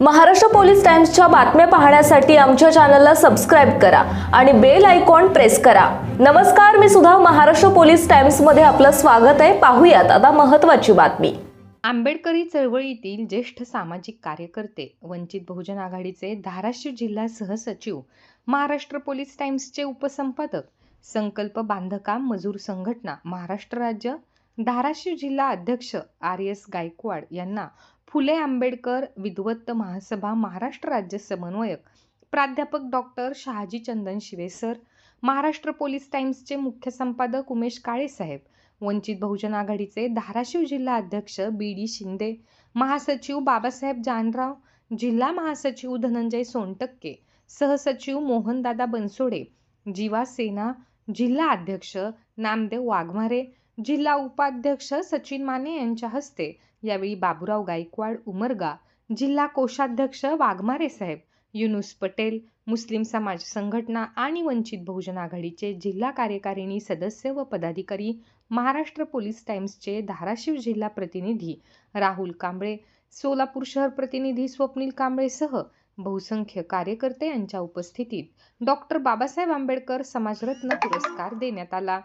Maharashtra police टाइम्सच्या बातम्या पाहण्यासाठी आमच्या चॅनलला सबस्क्राईब करा आणि बेल आयकॉन प्रेस करा. नमस्कार मी सुद्धा महाराष्ट्र पोलीस टाइम्समध्ये आपलं स्वागत आहे. पाहूयात आता महत्त्वाची बातमी. आंबेडकरी चळवळीतील ज्येष्ठ सामाजिक कार्यकर्ते वंचित बहुजन आघाडीचे धाराशिव जिल्हा सहसचिव महाराष्ट्र पोलीस टाइम्सचे उपसंपादक संकल्प बांधकाम मजूर संघटना महाराष्ट्र राज्य धाराशिव जिल्हा अध्यक्ष आर एस गायकवाड यांना फुले आंबेडकर विद्वत्त महासभा महाराष्ट्र राज्य समन्वयक प्राध्यापक डॉक्टर शहाजी चंदन शिवेसर महाराष्ट्र पोलीस टाइम्सचे मुख्य संपादक उमेश काळेसाहेब वंचित बहुजन आघाडीचे धाराशिव जिल्हा अध्यक्ष बी डी शिंदे महासचिव बाबासाहेब जानराव जिल्हा महासचिव धनंजय सोनटक्के सहसचिव मोहनदादा बनसोडे जीवा सेना जिल्हा अध्यक्ष नामदेव वाघमारे जिल्हा उपाध्यक्ष सचिन माने यांच्या हस्ते यावेळी बाबुराव गायकवाड उमरगा जिल्हा कोषाध्यक्ष वाघमारे साहेब युनुस पटेल मुस्लिम समाज संघटना आणि वंचित बहुजन आघाडीचे जिल्हा कार्यकारिणी सदस्य व पदाधिकारी महाराष्ट्र पोलीस टाइम्सचे धाराशिव जिल्हा प्रतिनिधी राहुल कांबळे सोलापूर शहर प्रतिनिधी स्वप्नील कांबळेसह बहुसंख्य कार्यकर्ते यांच्या उपस्थितीत डॉक्टर बाबासाहेब आंबेडकर समाजरत्न पुरस्कार देण्यात आला.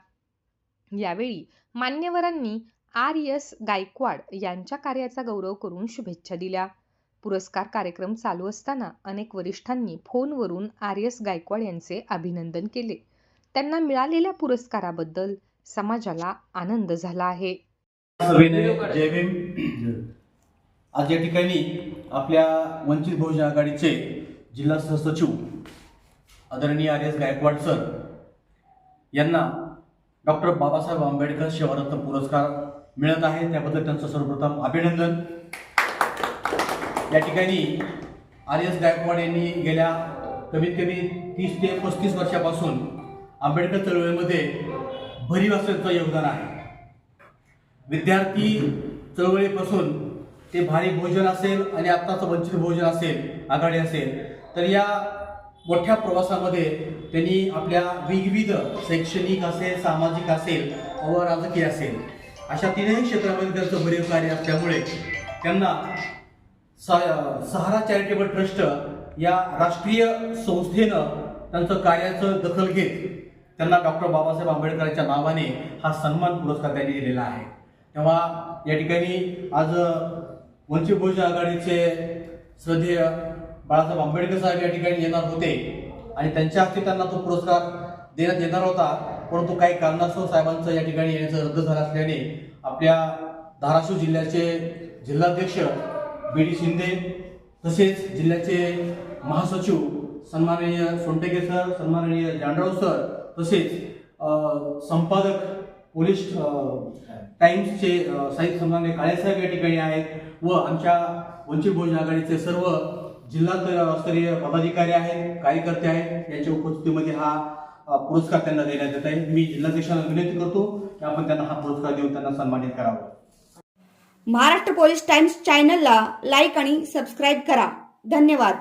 यावेळी मान्यवरांनी आर एस गायकवाड यांच्या कार्याचा गौरव करून शुभेच्छा दिल्या. पुरस्कार कार्यक्रम चालू असताना अनेक वरिष्ठांनी फोनवरून आर एस गायकवाड यांचे अभिनंदन केले. त्यांना मिळालेल्या पुरस्काराबद्दल समाजाला आनंद झाला आहे. आज या ठिकाणी आपल्या वंचित बहुजन आघाडीचे जिल्हा सहसचिव आदरणीय आर एस गायकवाड सर यांना डॉक्टर बाबासाहेब आंबेडकर शिवरत्न पुरस्कार मिळत आहे. त्याबद्दल त्यांचं सर्वप्रथम अभिनंदन. या ठिकाणी आर एस गायकवाड यांनी गेल्या कमीत कमी तीस ते पस्तीस वर्षापासून आंबेडकर चळवळीमध्ये भरीव असं त्यांचं योगदान आहे. विद्यार्थी चळवळीपासून ते भारी भोजन असेल आणि आत्ताचं वंचित भोजन असेल आघाडी असेल तर या मोठ्या प्रवासामध्ये त्यांनी आपल्या विविध शैक्षणिक असेल सामाजिक असेल व राजकीय असेल अशा तीनही क्षेत्रामध्ये त्यांचं भरीव कार्य असल्यामुळे त्यांना सा- सहारा चॅरिटेबल ट्रस्ट या राष्ट्रीय संस्थेनं त्यांचं कार्याचं दखल घेत त्यांना डॉक्टर बाबासाहेब आंबेडकरांच्या नावाने हा सन्मान पुरस्कार त्यांनी दिलेला आहे. तेव्हा या ठिकाणी आज वंचित बहुजन आघाडीचे श्रद्धेय बाळासाहेब आंबेडकर साहेब या ठिकाणी येणार होते आणि त्यांच्या हस्ते त्यांना तो पुरस्कार देण्यात येणार होता. परंतु काही कारणास्तव साहेबांचं या ठिकाणी येण्याचं रद्द झालं असल्याने आपल्या धाराशिव जिल्ह्याचे जिल्हाध्यक्ष बी डी शिंदे तसेच जिल्ह्याचे महासचिव सन्माननीय सोनटेके सर सन्माननीय जांडराव सर तसेच संपादक पोलीस टाईम्सचे टाइम्सचे साहित्य सन्माननीय काळेसाहेब या ठिकाणी आहेत व आमच्या वंचित बहुजन आघाडीचे सर्व जिल्हा स्तरीय पदाधिकारी आहेत कार्यकर्ते आहेत यांच्या उपस्थितीमध्ये हा पुरस्कार त्यांना देण्यात येत आहे. मी जिल्हाध्यक्षांना विनंती करतो की आपण त्यांना हा पुरस्कार देऊन त्यांना सन्मानित करावं. महाराष्ट्र पोलीस टाइम्स चॅनलला लाईक आणि सबस्क्राईब करा. धन्यवाद.